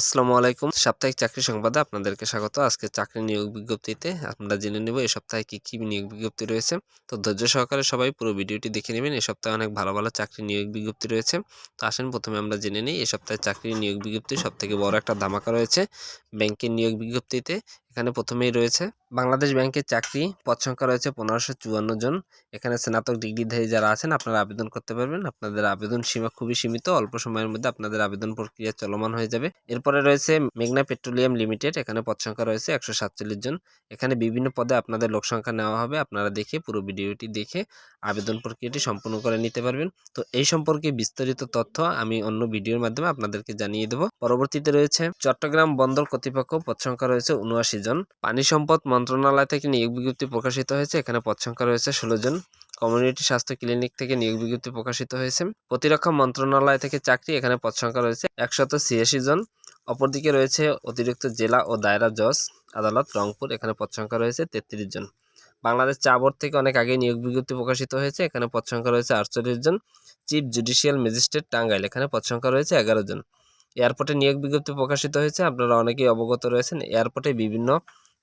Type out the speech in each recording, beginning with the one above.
আসসালামু আলাইকুম। সাপ্তাহিক চাকরি সংবাদে আপনাদেরকে স্বাগত। আজকে চাকরি নিয়োগ বিজ্ঞপ্তিতে আমরা জেনে নেব এ সপ্তাহে কী কী নিয়োগ বিজ্ঞপ্তি রয়েছে। তো ধৈর্য সহকারে সবাই পুরো ভিডিওটি দেখে নেবেন। এ সপ্তাহে অনেক ভালো ভালো চাকরি নিয়োগ বিজ্ঞপ্তি রয়েছে। তো আসেন, প্রথমে আমরা জেনে নিই এ সপ্তাহে চাকরি নিয়োগ বিজ্ঞপ্তি সব থেকে বড় একটা ধামাকা রয়েছে। ব্যাংকের নিয়োগ বিজ্ঞপ্তিতে এখানে প্রথমেই রয়েছে, বাংলাদেশ ব্যাংকের চাকরি, পদ সংখ্যা রয়েছে পনেরোশো চুয়ান্ন জন। এখানে স্নাতক ডিগ্রিধারী যারা আছেন, আপনারা আবেদন করতে পারবেন। আপনাদের আবেদন সীমা খুবই সীমিত, অল্প সময়ের মধ্যে আপনাদের আবেদন প্রক্রিয়া চলমান হয়ে যাবে। এরপরে রয়েছে মেঘনা পেট্রোলিয়াম লিমিটেড, এখানে পদ সংখ্যা রয়েছে একশো সাতচল্লিশ জন। এখানে বিভিন্ন পদে আপনাদের লোক সংখ্যা নেওয়া হবে, আপনারা দেখে পুরো ভিডিওটি দেখে আবেদন প্রক্রিয়াটি সম্পূর্ণ করে নিতে পারবেন। তো এই সম্পর্কে বিস্তারিত তথ্য আমি অন্য ভিডিওর মাধ্যমে আপনাদেরকে জানিয়ে দেবো। পরবর্তীতে রয়েছে চট্টগ্রাম বন্দর কর্তৃপক্ষ, পদ সংখ্যা রয়েছে উনআশি জন পানি সম্পদ মন্ত্রণালয় থেকে নিয়োগ বিজ্ঞপ্তি প্রকাশিত হয়েছে। এখানে পদ সংখ্যা রয়েছে ষোলো জন। কমিউনিটি স্বাস্থ্য ক্লিনিক থেকে নিয়োগ বিজ্ঞপ্তি প্রকাশিত হয়েছে। প্রতিরক্ষা মন্ত্রণালয় থেকে চাকরি এখানে পদ সংখ্যা রয়েছে একশত ছিয়াশি জন। অপরদিকে রয়েছে অতিরিক্ত জেলা ও দায়রা জজ। আদালত রংপুর, এখানে পদ সংখ্যা রয়েছে তেত্রিশ জন। বাংলাদেশ চা বোর্ড থেকে অনেক আগে নিয়োগ বিজ্ঞপ্তি প্রকাশিত হয়েছে। এখানে পদ সংখ্যা রয়েছে আটচল্লিশ জন। চিফ জুডিশিয়াল ম্যাজিস্ট্রেট টাঙ্গাইল, এখানে পদ সংখ্যা রয়েছে এগারো জন। এয়ারপোর্টে নিয়োগ বিজ্ঞপ্তি প্রকাশিত হয়েছে। আপনারা অনেকেই অবগত রয়েছেন, এয়ারপোর্টে বিভিন্ন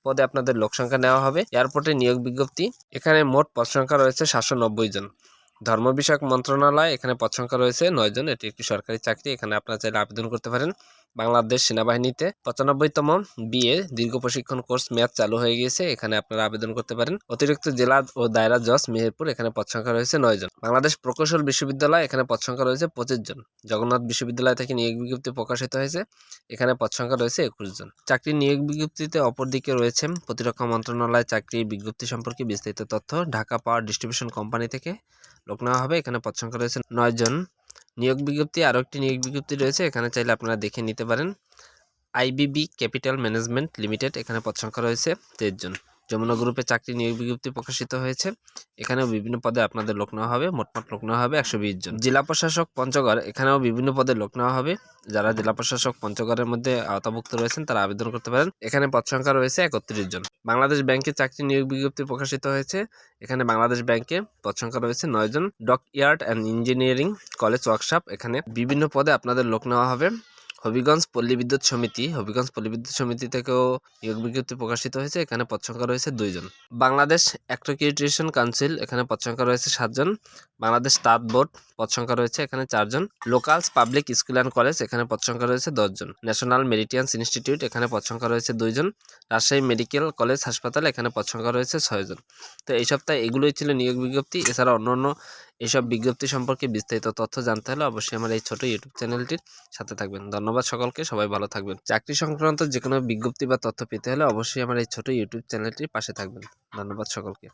পদে আপনাদের লোক সংখ্যা নেওয়া হবে। এয়ারপোর্টে নিয়োগ বিজ্ঞপ্তি, এখানে মোট পদ সংখ্যা রয়েছে সাতশো নব্বই জন। ধর্ম বিষয়ক মন্ত্রণালয়, এখানে পদ সংখ্যা রয়েছে নয় জন। এটি একটি সরকারি চাকরি, এখানে আপনারা চাইলে আবেদন করতে পারেন। বাংলাদেশ সেনাবাহিনীতে পঁচানব্বইতম বিএ দীর্ঘ প্রশিক্ষণ কোর্স মেয়াদ চালু হয়ে গিয়েছে। এখানে আপনারা আবেদন করতে পারেন। অতিরিক্ত জেলা ও দায়রা জজ মেহেরপুর, এখানে পদ সংখ্যা রয়েছে নয় জন। বাংলাদেশ প্রকৌশল বিশ্ববিদ্যালয়, এখানে পদ সংখ্যা রয়েছে পঁচিশ জন। জগন্নাথ বিশ্ববিদ্যালয় থেকে নিয়োগ বিজ্ঞপ্তি প্রকাশিত হয়েছে। এখানে পদ সংখ্যা রয়েছে একুশ জন। চাকরির নিয়োগ বিজ্ঞপ্তিতে অপরদিকে রয়েছে প্রতিরক্ষা মন্ত্রণালয় চাকরির বিজ্ঞপ্তি সম্পর্কে বিস্তারিত তথ্য। ঢাকা পাওয়ার ডিস্ট্রিবিউশন কোম্পানি থেকে লোক নেওয়া হবে। এখানে পদ সংখ্যা রয়েছে নয় জন। নিয়োগ বিজ্ঞপ্তি, আরও একটি নিয়োগ বিজ্ঞপ্তি রয়েছে, এখানে চাইলে আপনারা দেখে নিতে পারেন। আইবিবি ক্যাপিটাল ম্যানেজমেন্ট লিমিটেড, এখানে পদ সংখ্যা রয়েছে তেইশ জন। যমুনা গ্রুপে চাকরি নিয়োগ বিজ্ঞপ্তি প্রকাশিত হয়েছে। এখানেও বিভিন্ন পদে আপনাদের লোক নেওয়া হবে, মোটমাট লোক নেওয়া হবে একশো বিশ জন। জেলা প্রশাসক পঞ্চগড়, এখানেও বিভিন্ন পদে লোক নেওয়া হবে। যারা জেলা প্রশাসক পঞ্চগড়ের মধ্যে আওতাভুক্ত রয়েছেন, তারা আবেদন করতে পারেন। এখানে পদ সংখ্যা রয়েছে একত্রিশ জন। বাংলাদেশ ব্যাংকে চাকরি নিয়োগ বিজ্ঞপ্তি প্রকাশিত হয়েছে। এখানে বাংলাদেশ ব্যাংকে পদ সংখ্যা রয়েছে নয় জন। Dockyard and engineering college workshop, এখানে বিভিন্ন পদে আপনাদের লোক নেওয়া হবে। হবিগঞ্জ পল্লী বিদ্যুৎ সমিতি, হবিগঞ্জ পল্লী বিদ্যুৎ সমিতি থেকেও নিয়োগ বিজ্ঞপ্তি প্রকাশিত হয়েছে। এখানে পদ সংখ্যা রয়েছে দুইজন বাংলাদেশ অ্যাক্টোকিউটেশন কাউন্সিল, এখানে পদ সংখ্যা রয়েছে সাতজন বাংলাদেশ তাঁত বোর্ড, পদ সংখ্যা রয়েছে এখানে চারজন locals public school and college, এখানে পদ সংখ্যা রয়েছে দশজন ন্যাশনাল মেরিটিয়ান্স ইনস্টিটিউট, এখানে পদ সংখ্যা রয়েছে দুইজন রাজশাহী মেডিকেল কলেজ হাসপাতাল, এখানে পদ সংখ্যা রয়েছে ছয়জন তো এই সপ্তাহে এগুলোই ছিল নিয়োগ বিজ্ঞপ্তি। এছাড়া অন্য অন্য এইসব বিজ্ঞপ্তি সম্পর্কে বিস্তারিত তথ্য জানতে হলে অবশ্যই আমার এই ছোট ইউটিউব চ্যানেলটির সাথে থাকবেন। ধন্যবাদ সকলকে, সবাই ভালো থাকবেন। চাকরি সংক্রান্ত যে কোনো বিজ্ঞপ্তি বা তথ্য পেতে হলে অবশ্যই আমার এই ছোট ইউটিউব চ্যানেলটির পাশে থাকবেন। ধন্যবাদ সকলকে।